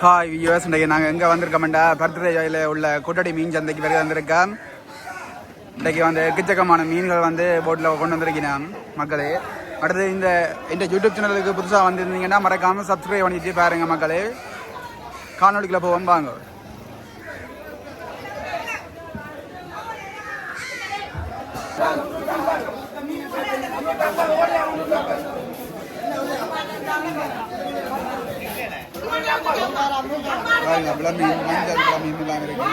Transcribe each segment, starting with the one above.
Hi US இன்றைக்கு நாங்கள் எங்கே வந்திருக்கோம்டா? பர்த்டேயில் உள்ள கூட்டடி மீன் சந்தைக்கு பிறகு வந்திருக்கேன் இன்றைக்கு வந்து எக்கச்சக்கமான மீன்கள் வந்து போட்டில் கொண்டு வந்திருக்கிறேன் மக்களே. அடுத்து இந்த இந்த யூடியூப் சேனலுக்கு புதுசாக வந்திருந்தீங்கன்னா மறக்காமல் சப்ஸ்கிரைப் பண்ணிட்டு பாருங்க மக்களே. காணொலிக்குள்ள போவோம் வாங்க. பாருங்க விளம்பீன் மஞ்சள் விளம்பீன் எல்லாம் இருக்கு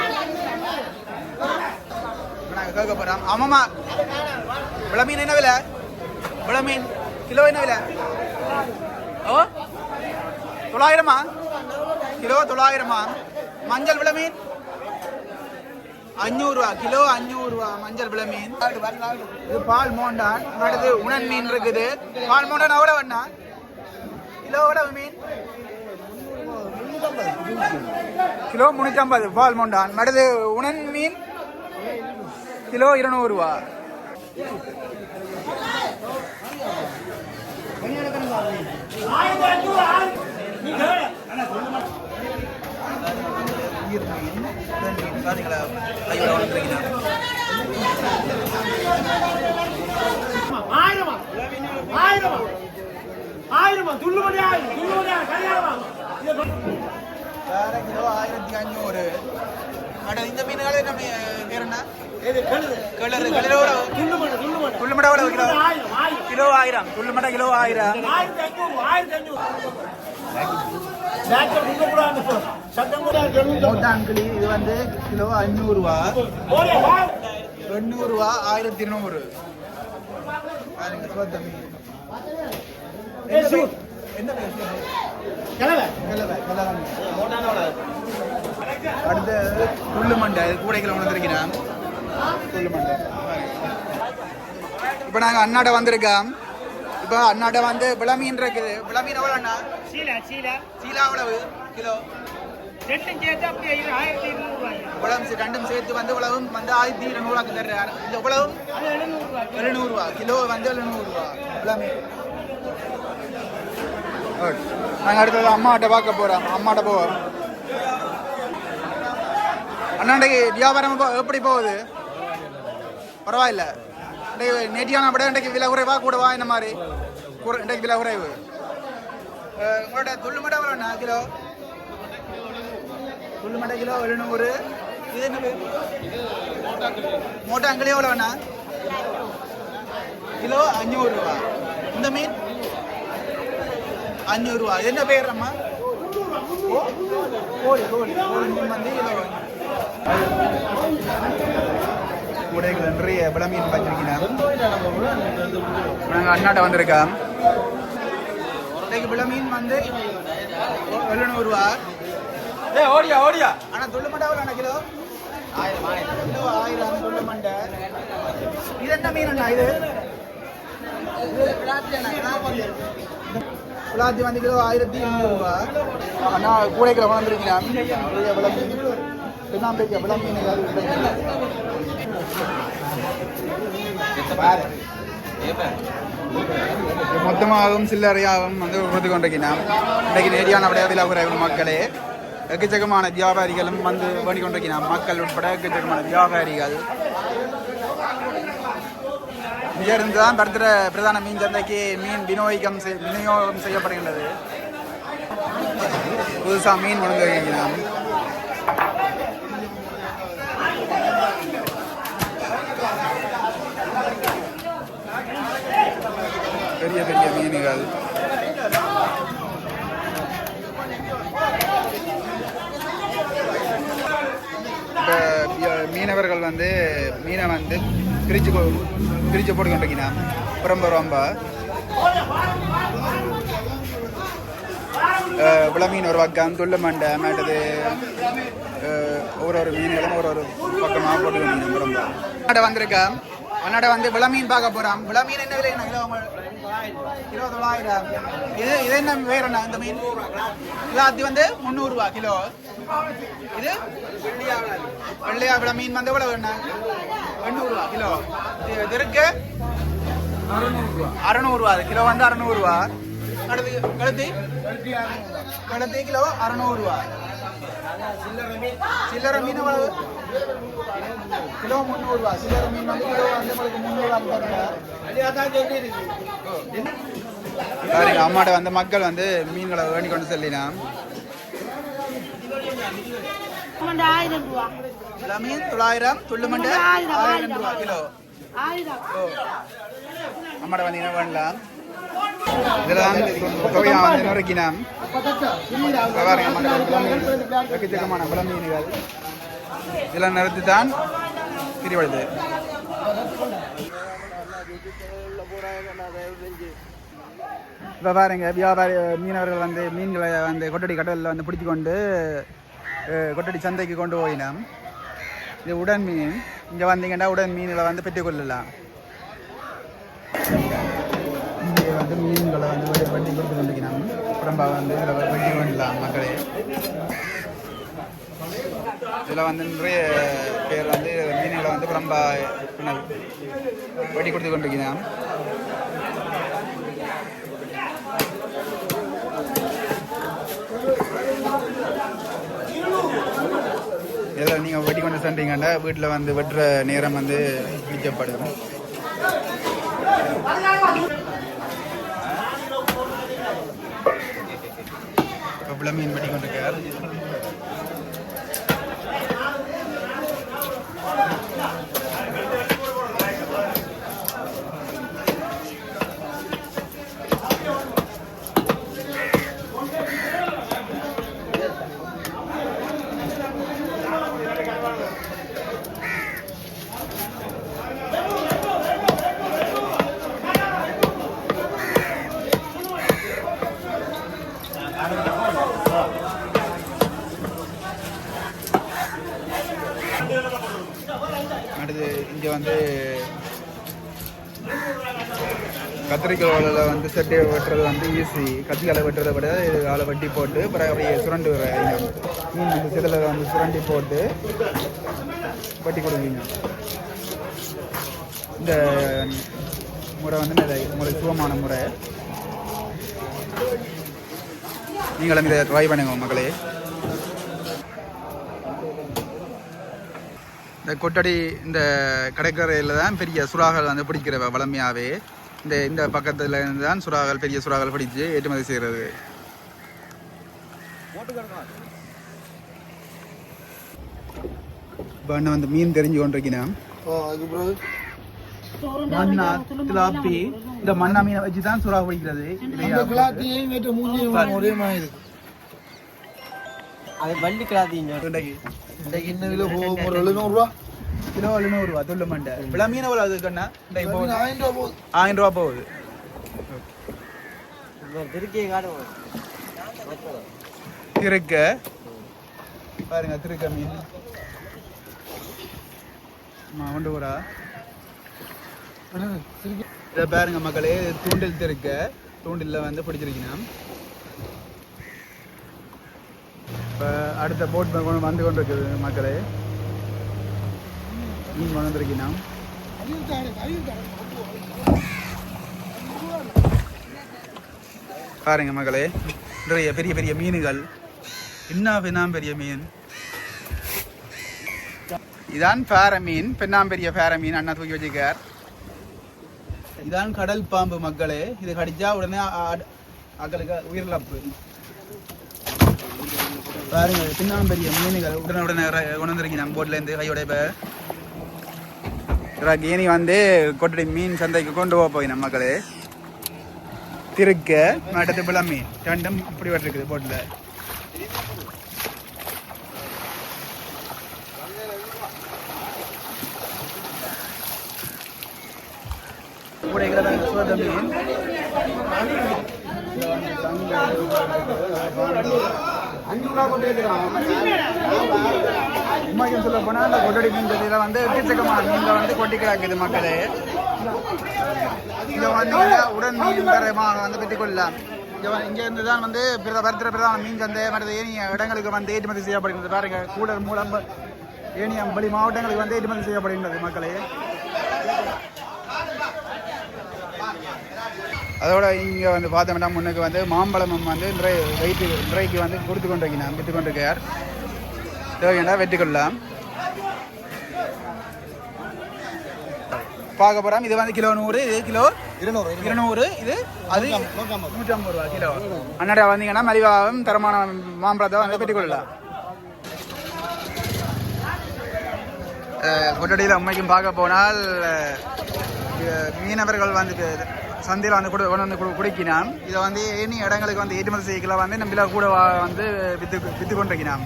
இப்ப கேட்க போகிறோம் ஆமாம்மா. விளமீன் என்ன விலை? விளமீன் கிலோ என்ன விலை? ஓ? தொள்ளாயிரமா? கிலோ தொள்ளாயிரமா? மஞ்சள் விளமீன் அஞ்சூறுரூவா கிலோ அஞ்சூறுரூவா மஞ்சள் விளமீன் இது பால் மோண்டான் அடுத்து உணன் மீன் இருக்குது. பால் மோண்டான் எவ்வளோ வேணா கிலோ எவ்வளவு மீன்? கிலோ முன்னூற்றம்பது பால் மொண்டான். மடது உணன் மீன் கிலோ இருநூறுவா. ஆயிரமா? ஆயிரமா? ஆயிரமா? துள்ளுமணி ஆயிரம். துள்ளுமணி ஆயிரம். கல்யாணமா வேற கிலோ ஆயிரத்தி அஞ்சூறு அட இந்த மீன்கள் என்ன? பேர் என்ன. துள்ளுமடை எவ்வளவு கிலோ? ஆயிரம், ஆயிரம். கிலோ ஆயிரம். துள்ளுமடை கிலோ ஆயிரம். மூத்தாங்கிளி இது வந்து கிலோ அஞ்சூறுவா. எண்ணூறுவா ஆயிரத்தி இருநூறு. பாருங்க அடுத்து புல்லு மண்டை கூடைகளை உணர்ந்திருக்கிறான். புல்லு மண்டை. இப்போ நாங்கள் அண்ணாட வந்திருக்கோம். இப்போ அண்ணாட வந்து விளமீன் இருக்குது. விளமீன் எவ்வளோ அண்ணா? சீலா, சீலா. சீலா எவ்வளவு? கிலோ? ரெண்டும் சேர்த்து அப்படியே ஆயிரத்தி ரெண்டும் சேர்த்து வந்து உழவும் வந்து ஆயிரத்தி இருநூறுவாக்கு தர்றாரு இந்த உழவும். எழுநூறுவா. கிலோ வந்து எழுநூறுவா. விளமீன் நாங்கள் அடுத்தது அம்மாட்ட பார்க்க போகிறோம் அம்மாட்ட போவோம். அண்ணாண்டைக்கு வியாபாரம் இப்போ எப்படி போகுது? பரவாயில்ல. இன்றைக்கு நேற்றியான விட இன்றைக்கு விலை குறைவா கூடவா இந்த மாதிரி? குறை- இன்றைக்கு விலை குறைவு. உங்களோட துள்ளு மட்டை எவ்வளோண்ணா கிலோ? துள்ளு மட்டை கிலோ எழுநூறு. இது என்ன பேர் எவ்வளோ எவ்வளோண்ணா கிலோ அஞ்சூறுரூவா இந்த மீன்? அஞ்சூறுரூவா இது என்ன பேர் அம்மா ஓ, கோழி கோழி கோழி வந்து கூடைகள் நிறைய விள மீன் வச்சிருக்கிறார் நாங்கள் அண்ணாட்ட வந்திருக்கோம் இன்னைக்கு விள மீன் வந்து எழுநூறுவா ஏய், ஓடியா, ஓடியா. ஆனால் துள்ளு மண்டை எவ்வளோ கிலோ ஆயிரம் ஆயிரம் ஆயிரம் துள்ளு மண்டை இது என்ன மீன் அண்ணா இது குலாத்தி வந்து கிலோ ஆயிரத்தி எண்ணூறுபா அண்ணா கூடைக்கில் வந்திருக்கிறான் நிறைய விள மீன் மொத்தமாகவும் சில்லறையாகவும் வந்து கொடுத்து கொண்டிருக்கிறான். இன்றைக்கு நேரியான விடையாவில் குறைவு மக்களே எக்கச்சக்கமான வியாபாரிகளும் வந்து வேண்டிக் கொண்டிருக்கிறான். மக்கள் உட்பட எக்கச்சக்கமான வியாபாரிகள். இங்கிருந்து தான் பர்திர பிரதான மீன் சந்தைக்கு மீன் விநியோகம் செய்- விநியோகம் செய்யப்படுகின்றது. புதுசாக மீன் கொண்டு வைக்கலாம் பெரிய பெரிய மீன்கள். இப்போ மீனவர்கள் வந்து மீனை வந்து பிரிச்சு பிரித்து போட்டுக்கிட்டீங்கண்ணா கொண்டிருக்கிறான் ரொம்ப ரொம்ப. விள மீன் ஒரு பக்கம் துள்ளு மண்டை மேட்டது ஒரு ஒரு மீன்களும் ஒரு ஒரு பக்கமாக போட்டு ரொம்ப அண்ணாட வந்திருக்கேன். அண்ணாட வந்து விள மீன் பார்க்க போகிறோம் விள மீன் என்ன விலை என்ன கிலோ கிலோ தொள்ளாயிரம் இது இது என்ன வேற என்ன இந்த மீன் எல்லாத்தையும் வந்து முந்நூறுரூவா கிலோ இது வெள்ளையா விள மீன் வந்து எவ்வளவு என்ன எண்ணூறுரூவா கிலோ இது இருக்கு அறநூறுரூவா அது கிலோ வந்து அறநூறுரூவா அடுத்து கழுத்தி கழுத்தி கிலோ அறநூறுவா சில்லறை மீன் எவ்வளவு கிலோ முந்நூறுவா. சில்லறை மீன் வந்து கிலோ வந்து உங்களுக்கு முந்நூறுவா பாருங்க அம்மாட்ட வந்து மக்கள் வந்து மீன்களை வேண்டி கொண்டு செல்லினான் மண்டை ஆயிரம் ரூபா. சில மீன் தொள்ளாயிரம் துள்ளுமண்டை ஆயிரம், ஆயிரம் ரூபா கிலோ. அம்மாட்ட வந்தீங்கன்னா வேண்டலாம்? இதெல்லாம் தொகையா வந்து நுறுக்கினான் பாருங்க மக்கள் எக்கச்சக்கமான குளமீன்கள் இதெல்லாம் நிறுத்தி தான் பிரிவழுது இப்போ பாருங்க வியாபாரி மீனவர்கள் வந்து மீன்களை வந்து கொட்டடி கடலில் வந்து பிடிச்சி கொண்டு கொட்டடி சந்தைக்கு கொண்டு போயினோம். இது உடன் மீன். இங்கே வந்தீங்கன்னா உடன் மீன்களை வந்து பெற்றுக்கொள்ளலாம். இங்கே வந்து மீன்களை வந்து வெட்டி கொடுத்து கொண்டிருக்கிறோம் உடம்பாக வந்து இதில் வெட்டி கொள்ளலாம் மக்களே. இதில் வந்து நிறைய பேர் வந்து மீன்களை வந்து ரொம்ப வெட்டி கொடுத்து கொண்டிருக்கிறோம் இதில் நீங்கள் வெட்டி கொண்டு சென்றீங்கன்னா வீட்டில் வந்து வெட்டுற நேரம் வந்து பிடிக்கப்படும் எவ்வளோ மீன் வெட்டி கொண்டிருக்கார் கத்திரிக்கோளில் வந்து செட்டை வெட்டுறது வந்து ஈஸி கத்திரிக்காய் வெட்டுறதை விட இது ஆளை வெட்டி போட்டு பிறகு அப்படியே சுரண்டு வர மீன் வந்து சிதல வந்து சுரண்டி போட்டு வெட்டி கொடுவீங்க. இந்த முறை வந்து நல்ல முறை சுகமான முறை. நீங்களும் இதை ட்ரை பண்ணுங்க மக்களே. இந்த கொட்டடி இந்த கடற்கரையில் தான் பெரிய சுறாக்கள் வந்து பிடிக்கிற வளமையாகவே இந்த இந்த பக்கத்தில் இருந்து தான் சுறாக்கள் பெரிய சுறாக்கள் பிடிச்சு ஏற்றுமதி செய்கிறது இப்போ அண்ணன் வந்து மீன் தெரிஞ்சு கொண்டிருக்கிறேன். திலாப்பி இந்த மண்ணா மீனை வச்சு தான் சுறா பிடிக்கிறது ஒரே மாதிரி இருக்கு. அது வள்ளி கிளாத்திங்க இன்றைக்கு இன்றைக்கு இன்னும் ஒரு எழுநூறுவா. கிலோ எழுநூறுவா துள்ளு மண்டை. விலை மீன் எவ்வளோ அதுக்குண்ணா இந்த இப்போ ஆயிரம் ரூபா போகுது. ஆயிரம் ரூபா போகுது. திருக்க. பாருங்க திருக்க மீன். உண்டு கூட இதை பாருங்க மக்களே தூண்டில் திருக்க. தூண்டில்ல வந்து பிடிச்சிருக்கணும். இப்போ அடுத்த போட் கொண்டு வந்து கொண்டிருக்குது மக்களே. மீன் கொண்டு பாருங்க மகளே நிறைய பெரிய பெரிய மீன்கள். இன்னா பெண்ணாம் பெரிய மீன். இதான் பேர மீன் பெண்ணாம் பெரிய ஃபேர மீன் அண்ணா தூக்கி வச்சுக்கார் இதான் கடல் பாம்பு மக்களே இது கடிச்சா உடனே ஆ- உயிரிழப்பு பாருங்க பின்னாம் பெரிய மீன்கள் உடனே உடனே உணர்ந்துருக்கீங்க நம்ம போட்லேருந்து கையோட இப்போ. ரகினி வந்து கொட்டடி மீன் சந்தைக்கு கொண்டு போக போய் நம்ம மக்களே. திருக்க மட்டத்து பிளமி ரெண்டும் இப்படி வட்டிருக்குது போட்டில். சோத மீன். உண்மைக்கு சொல்ல போனால் அந்த கொட்டடி மீன் சந்தையில் வந்து எக்கச்சக்கமான மீன்கள் வந்து கொட்டி கிடக்குது மக்களே. இதை வந்து உடன் மீன் தரமாக வந்து பெற்றுக்கொள்ளலாம். இங்க இங்கே இருந்து தான் வந்து பிரத பருத்திர பிரதான மீன் சந்தை மற்ற ஏனைய இடங்களுக்கு வந்து ஏற்றுமதி செய்யப்படுகிறது பாருங்க கூடல் மூலம் ஏனைய வெளி மாவட்டங்களுக்கு வந்து ஏற்றுமதி செய்யப்படுகின்றது மக்களே. அதோட இங்கே வந்து பார்த்தோம்னா முன்னுக்கு வந்து மாம்பழமும் வந்து இன்றைய வெயிட்டு இன்றைக்கு வந்து கொடுத்து கொண்டு வைக்கணும் விட்டு இருக்கார் தேவையான வெற்றி கொள்ளலாம் பார்க்க போகிறோம் இது வந்து கிலோ நூறு இது கிலோ இருநூறு இருநூறு. இது அது நூற்றம்பது ரூபா கிலோ. அண்ணாடா வந்தீங்கன்னா மலிவாகவும் தரமான மாம்பழத்தை வந்து பெற்றுக்கொள்ளலாம் கொட்டடியில் உண்மைக்கும் பார்க்க போனால் மீனவர்கள் வந்து சந்தையில் வந்து கொடு கொண்டு வந்து குடு- குடிக்கினாம். இதை வந்து ஏனி இடங்களுக்கு வந்து ஏற்றுமதி செய்யலாம் வந்து நம்ம கூட வந்து வித்து வித்து கொண்டிருக்கிறான்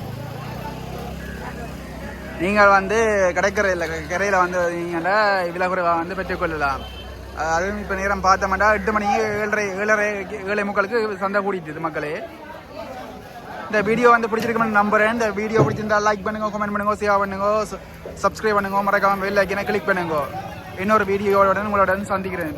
நீங்கள் வந்து கடற்கரையில் கரையில் வந்து நீங்கள விலை வந்து பெற்றுக்கொள்ளலாம் அதுவும் இப்போ நேரம் பார்த்தோம்னா எட்டு மணிக்கு ஏழரை ஏழரை ஏழை மக்களுக்கு சந்தை கூட்டிட்டு மக்களே. இந்த வீடியோ வந்து பிடிச்சிருக்குன்னு நம்புறேன். இந்த வீடியோ பிடிச்சிருந்தா லைக் பண்ணுங்க கமெண்ட் பண்ணுங்க ஷேர் பண்ணுங்க சப்ஸ்கிரைப் பண்ணுங்க. மறக்காம வெளில ஐக்கனை கிளிக் பண்ணுங்க. இன்னொரு வீடியோவுடன் உங்களுடன் சந்திக்கிறேன்.